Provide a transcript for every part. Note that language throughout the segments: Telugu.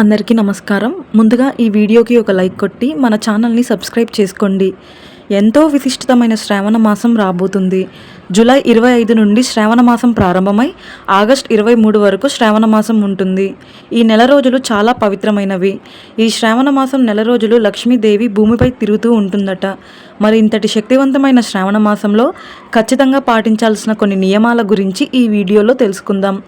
అందరికీ నమస్కారం. ముందుగా ఈ వీడియోకి ఒక లైక్ కొట్టి మన ఛానల్ని సబ్స్క్రైబ్ చేసుకోండి. ఎంతో విశిష్టమైన శ్రావణ మాసం రాబోతుంది. జూలై ఇరవై ఐదు నుండి శ్రావణ మాసం ప్రారంభమై ఆగస్ట్ ఇరవై మూడు వరకు శ్రావణ మాసం ఉంటుంది. ఈ నెల రోజులు చాలా పవిత్రమైనవి. ఈ శ్రావణ మాసం నెల రోజులు లక్ష్మీదేవి భూమిపై తిరుగుతూ ఉంటుందట. మరి ఇంతటి శక్తివంతమైన శ్రావణ మాసంలో ఖచ్చితంగా పాటించాల్సిన కొన్ని నియమాల గురించి ఈ వీడియోలో తెలుసుకుందాం.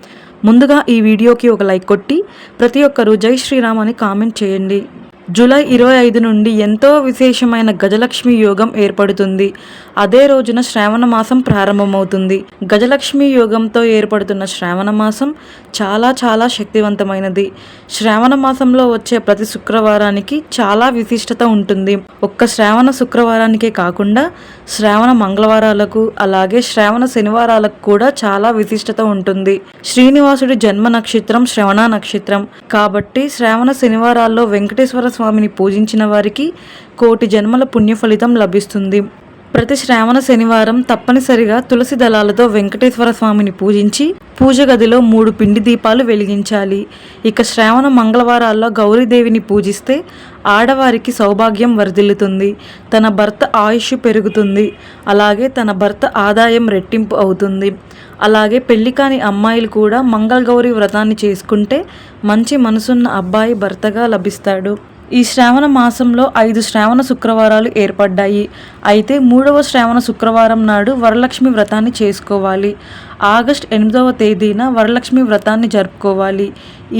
ముందుగా ఈ వీడియోకి ఒక లైక్ కొట్టి ప్రతి ఒక్కరూ జై శ్రీరామ్ అని కామెంట్ చేయండి. జూలై ఇరవై ఐదు నుండి ఎంతో విశేషమైన గజలక్ష్మి యోగం ఏర్పడుతుంది. అదే రోజున శ్రావణ మాసం ప్రారంభమవుతుంది. గజలక్ష్మి యోగంతో ఏర్పడుతున్న శ్రావణ మాసం చాలా చాలా శక్తివంతమైనది. శ్రావణ మాసంలో వచ్చే ప్రతి శుక్రవారానికి చాలా విశిష్టత ఉంటుంది. ఒక్క శ్రావణ శుక్రవారానికే కాకుండా శ్రావణ మంగళవారాలకు అలాగే శ్రావణ శనివారాలకు కూడా చాలా విశిష్టత ఉంటుంది. శ్రీనివాసుడి జన్మ నక్షత్రం శ్రవణ నక్షత్రం. కాబట్టి శ్రావణ శనివారాల్లో వెంకటేశ్వర స్వామిని పూజించిన వారికి కోటి జన్మల పుణ్య ఫలితం లభిస్తుంది. ప్రతి శ్రావణ శనివారం తప్పనిసరిగా తులసి దళాలతో వెంకటేశ్వర స్వామిని పూజించి పూజ గదిలో మూడు పిండి దీపాలు వెలిగించాలి. ఇక శ్రావణ మంగళవారాల్లో గౌరీదేవిని పూజిస్తే ఆడవారికి సౌభాగ్యం వర్ధిల్లుతుంది. తన భర్త ఆయుష్ పెరుగుతుంది. అలాగే తన భర్త ఆదాయం రెట్టింపు అవుతుంది. అలాగే పెళ్ళి కాని అమ్మాయిలు కూడా మంగళగౌరి వ్రతాన్ని చేసుకుంటే మంచి మనసున్న అబ్బాయి భర్తగా లభిస్తాడు. ఈ శ్రావణ మాసంలో ఐదు శ్రావణ శుక్రవారాలు ఏర్పడ్డాయి. అయితే మూడవ శ్రావణ శుక్రవారం నాడు వరలక్ష్మి వ్రతాన్ని చేసుకోవాలి. ఆగస్ట్ ఎనిమిదవ తేదీన వరలక్ష్మి వ్రతాన్ని జరుపుకోవాలి.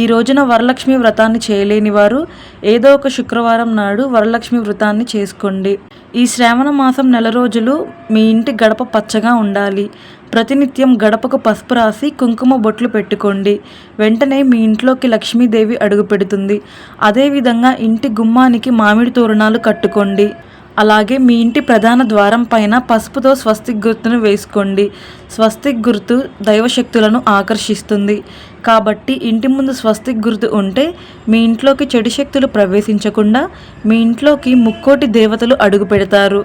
ఈ రోజున వరలక్ష్మి వ్రతాన్ని చేయలేని వారు ఏదో ఒక శుక్రవారం నాడు వరలక్ష్మి వ్రతాన్ని చేసుకోండి. ఈ శ్రావణ మాసం నెల రోజులు మీ ఇంటి గడప పచ్చగా ఉండాలి. ప్రతినిత్యం గడపకు పసుపు రాసి కుంకుమ బొట్లు పెట్టుకోండి. వెంటనే మీ ఇంట్లోకి లక్ష్మీదేవి అడుగు పెడుతుంది. అదేవిధంగా ఇంటి గుమ్మానికి మామిడి తోరణాలు కట్టుకోండి. అలాగే మీ ఇంటి ప్రధాన ద్వారం పైన పసుపుతో స్వస్తిక్ గుర్తును వేసుకోండి. స్వస్తిక్ గుర్తు దైవశక్తులను ఆకర్షిస్తుంది. కాబట్టి ఇంటి ముందు స్వస్తిక్ గుర్తు ఉంటే మీ ఇంట్లోకి చెడు శక్తులు ప్రవేశించకుండా మీ ఇంట్లోకి ముక్కోటి దేవతలు అడుగు పెడతారు.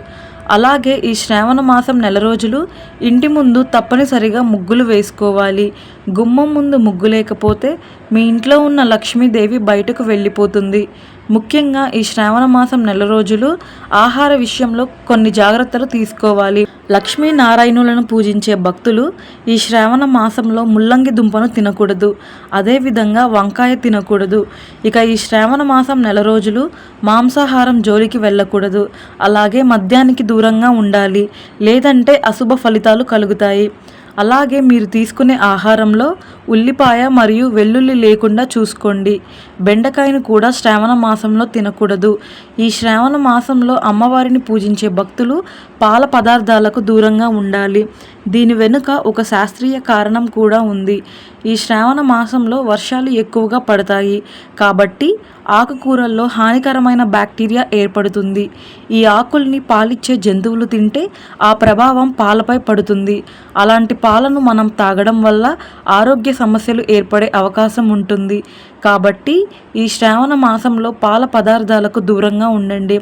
అలాగే ఈ శ్రావణ మాసం నెల రోజులు ఇంటి ముందు తప్పనిసరిగా ముగ్గులు వేసుకోవాలి. గుమ్మం ముందు ముగ్గు లేకపోతే మీ ఇంట్లో ఉన్న లక్ష్మీదేవి బయటకు వెళ్ళిపోతుంది. ముఖ్యంగా ఈ శ్రావణ మాసం నెల రోజులు ఆహార విషయంలో కొన్ని జాగ్రత్తలు తీసుకోవాలి. లక్ష్మీనారాయణులను పూజించే భక్తులు ఈ శ్రావణ మాసంలో ముల్లంగి దుంపను తినకూడదు. అదేవిధంగా వంకాయ తినకూడదు. ఇక ఈ శ్రావణ మాసం నెల రోజులు మాంసాహారం జోలికి వెళ్ళకూడదు. అలాగే మద్యానికి దూరంగా ఉండాలి. లేదంటే అశుభ ఫలితాలు కలుగుతాయి. అలాగే మీరు తీసుకునే ఆహారంలో ఉల్లిపాయ మరియు వెల్లుల్లి లేకుండా చూసుకోండి. బెండకాయను కూడా శ్రావణ మాసంలో తినకూడదు. ఈ శ్రావణ మాసంలో అమ్మవారిని పూజించే భక్తులు పాల పదార్థాలకు దూరంగా ఉండాలి. దీని వెనుక ఒక శాస్త్రీయ కారణం కూడా ఉంది. ఈ శ్రావణ మాసంలో వర్షాలు ఎక్కువగా పడతాయి. కాబట్టి ఆకుకూరల్లో హానికరమైన బ్యాక్టీరియా ఏర్పడుతుంది. ఈ ఆకుల్ని పాలిచ్చే జంతువులు తింటే ఆ ప్రభావం పాలపై పడుతుంది. అలాంటి పాలను మనం తాగడం వల్ల ఆరోగ్య సమస్యలు ఏర్పడే అవకాశం ఉంటుంది. కాబట్టి ఈ శ్రావణ మాసంలో పాల పదార్థాలకు దూరంగా ఉండండి.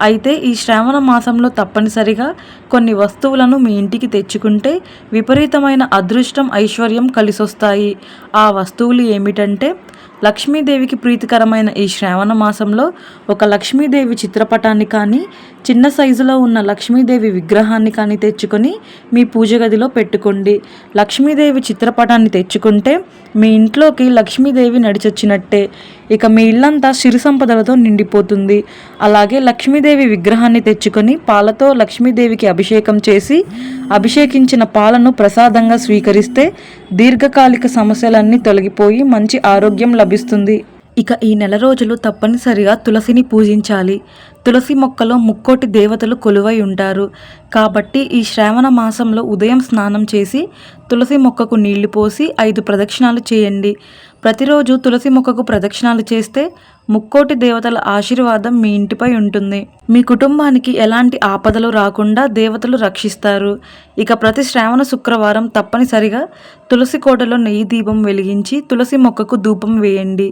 అయితే ఈ శ్రావణ మాసంలో తప్పనిసరిగా కొన్ని వస్తువులను మీ ఇంటికి తెచ్చుకుంటే విపరీతమైన అదృష్టం ఐశ్వర్యం కలిసొస్తాయి. ఆ వస్తువులు ఏమిటంటే లక్ష్మీదేవికి ప్రీతికరమైన ఈ శ్రావణ మాసంలో ఒక లక్ష్మీదేవి చిత్రపటాన్ని కానీ చిన్న సైజులో ఉన్న లక్ష్మీదేవి విగ్రహాన్ని కానీ తెచ్చుకొని మీ పూజ గదిలో పెట్టుకోండి. లక్ష్మీదేవి చిత్రపటాన్ని తెచ్చుకుంటే మీ ఇంట్లోకి లక్ష్మీదేవి నడిచొచ్చినట్టే. ఇక మీ ఇల్లంతా సిరి సంపదలతో నిండిపోతుంది. అలాగే లక్ష్మీదేవి విగ్రహాన్ని తెచ్చుకొని పాలతో లక్ష్మీదేవికి అభిషేకం చేసి అభిషేకించిన పాలను ప్రసాదంగా స్వీకరిస్తే దీర్ఘకాలిక సమస్యలన్నీ తొలగిపోయి మంచి ఆరోగ్యం లభిస్తుంది. ఇక ఈ నెల రోజులు తప్పనిసరిగా తులసిని పూజించాలి. తులసి మొక్కలో ముక్కోటి దేవతలు కొలువై ఉంటారు. కాబట్టి ఈ శ్రావణ మాసంలో ఉదయం స్నానం చేసి తులసి మొక్కకు నీళ్ళు పోసి ఐదు ప్రదక్షిణాలు చేయండి. ప్రతిరోజు తులసి మొక్కకు ప్రదక్షిణాలు చేస్తే ముక్కోటి దేవతల ఆశీర్వాదం మీ ఇంటిపై ఉంటుంది. మీ కుటుంబానికి ఎలాంటి ఆపదలు రాకుండా దేవతలు రక్షిస్తారు. ఇక ప్రతి శ్రావణ శుక్రవారం తప్పనిసరిగా తులసి కోటలో నెయ్యి దీపం వెలిగించి తులసి మొక్కకు ధూపం వేయండి.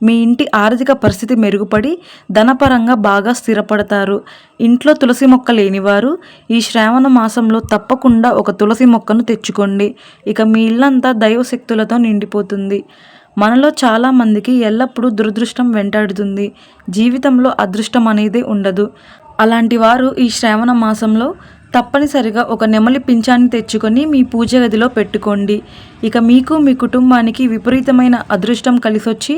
మీ ఇంటి ఆర్థిక పరిస్థితి మెరుగుపడి ధనపరంగా బాగా స్థిరపడతారు. ఇంట్లో తులసి మొక్క లేనివారు ఈ శ్రావణ మాసంలో తప్పకుండా ఒక తులసి మొక్కను తెచ్చుకోండి. ఇక మీ ఇల్లంతా దైవశక్తులతో నిండిపోతుంది. మనలో చాలామందికి ఎల్లప్పుడూ దురదృష్టం వెంటాడుతుంది. జీవితంలో అదృష్టం అనేది ఉండదు. అలాంటి వారు ఈ శ్రావణ మాసంలో తప్పనిసరిగా ఒక నెమలి పింఛాన్ని తెచ్చుకొని మీ పూజ గదిలో పెట్టుకోండి. ఇక మీకు మీ కుటుంబానికి విపరీతమైన అదృష్టం కలిసొచ్చి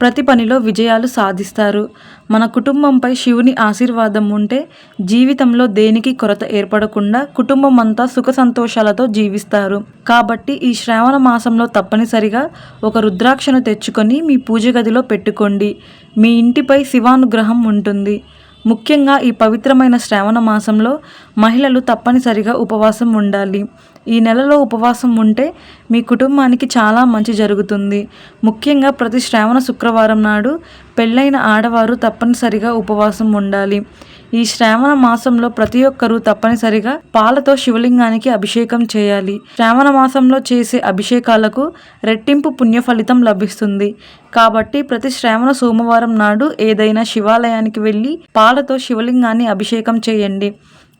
ప్రతి పనిలో విజయాలు సాధిస్తారు. మన కుటుంబంపై శివుని ఆశీర్వాదం ఉంటే జీవితంలో దేనికి కొరత ఏర్పడకుండా కుటుంబం అంతా సుఖ సంతోషాలతో జీవిస్తారు. కాబట్టి ఈ శ్రావణ మాసంలో తప్పనిసరిగా ఒక రుద్రాక్షను తెచ్చుకొని మీ పూజ గదిలో పెట్టుకోండి. మీ ఇంటిపై శివానుగ్రహం ఉంటుంది. ముఖ్యంగా ఈ పవిత్రమైన శ్రావణ మాసంలో మహిళలు తప్పనిసరిగా ఉపవాసం ఉండాలి. ఈ నెలలో ఉపవాసం ఉంటే మీ కుటుంబానికి చాలా మంచి జరుగుతుంది. ముఖ్యంగా ప్రతి శ్రావణ శుక్రవారం నాడు పెళ్ళైన ఆడవారు తప్పనిసరిగా ఉపవాసం ఉండాలి. ఈ శ్రావణ మాసంలో ప్రతి ఒక్కరూ తప్పనిసరిగా పాలతో శివలింగానికి అభిషేకం చేయాలి. శ్రావణ మాసంలో చేసే అభిషేకాలకు రెట్టింపు పుణ్య ఫలితం లభిస్తుంది. కాబట్టి ప్రతి శ్రావణ సోమవారం నాడు ఏదైనా శివాలయానికి వెళ్ళి పాలతో శివలింగాన్ని అభిషేకం చేయండి.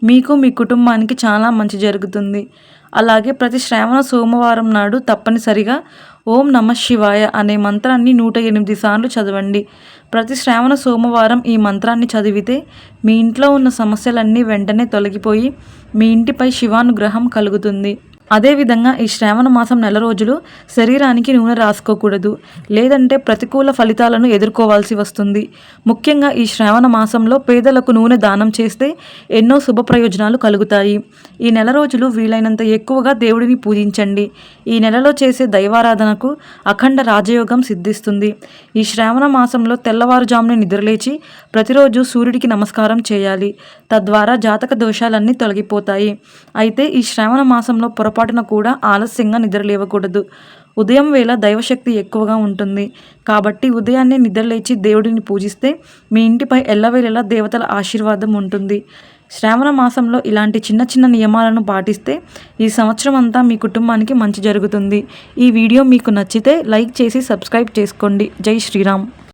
మీకు మీ కుటుంబానికి చాలా మంచి జరుగుతుంది. అలాగే ప్రతి శ్రావణ సోమవారం నాడు తప్పనిసరిగా ఓం నమ శివాయ అనే మంత్రాన్ని నూట ఎనిమిది సార్లు చదవండి. ప్రతి శ్రావణ సోమవారం ఈ మంత్రాన్ని చదివితే మీ ఇంట్లో ఉన్న సమస్యలన్నీ వెంటనే తొలగిపోయి మీ ఇంటిపై శివానుగ్రహం కలుగుతుంది. అదేవిధంగా ఈ శ్రావణ మాసం నెల రోజులు శరీరానికి నూనె రాసుకోకూడదు లేదంటే ప్రతికూల ఫలితాలను ఎదుర్కోవాల్సి వస్తుంది. ముఖ్యంగా ఈ శ్రావణ మాసంలో పేదలకు నూనె దానం చేస్తే ఎన్నో శుభ ప్రయోజనాలు కలుగుతాయి. ఈ నెల రోజులు వీలైనంత ఎక్కువగా దేవుడిని పూజించండి. ఈ నెలలో చేసే దైవారాధనకు అఖండ రాజయోగం సిద్ధిస్తుంది. ఈ శ్రావణ మాసంలో తెల్లవారుజామున నిద్రలేచి ప్రతిరోజు సూర్యుడికి నమస్కారం చేయాలి. తద్వారా జాతక దోషాలన్నీ తొలగిపోతాయి. అయితే ఈ శ్రావణ మాసంలో పొరపాటున కూడా ఆలస్యంగా నిద్రలేవకూడదు ఉదయం వేళ దైవశక్తి ఎక్కువగా ఉంటుంది. కాబట్టి ఉదయాన్నే నిద్రలేచి దేవుడిని పూజిస్తే మీ ఇంటిపై ఎల్లవేళలా దేవతల ఆశీర్వాదం ఉంటుంది. శ్రావణ మాసంలో ఇలాంటి చిన్న చిన్న నియమాలను పాటిస్తే ఈ సంవత్సరం అంతా మీ కుటుంబానికి మంచి జరుగుతుంది. ఈ వీడియో మీకు నచ్చితే లైక్ చేసి సబ్స్క్రైబ్ చేసుకోండి. జై శ్రీరామ్.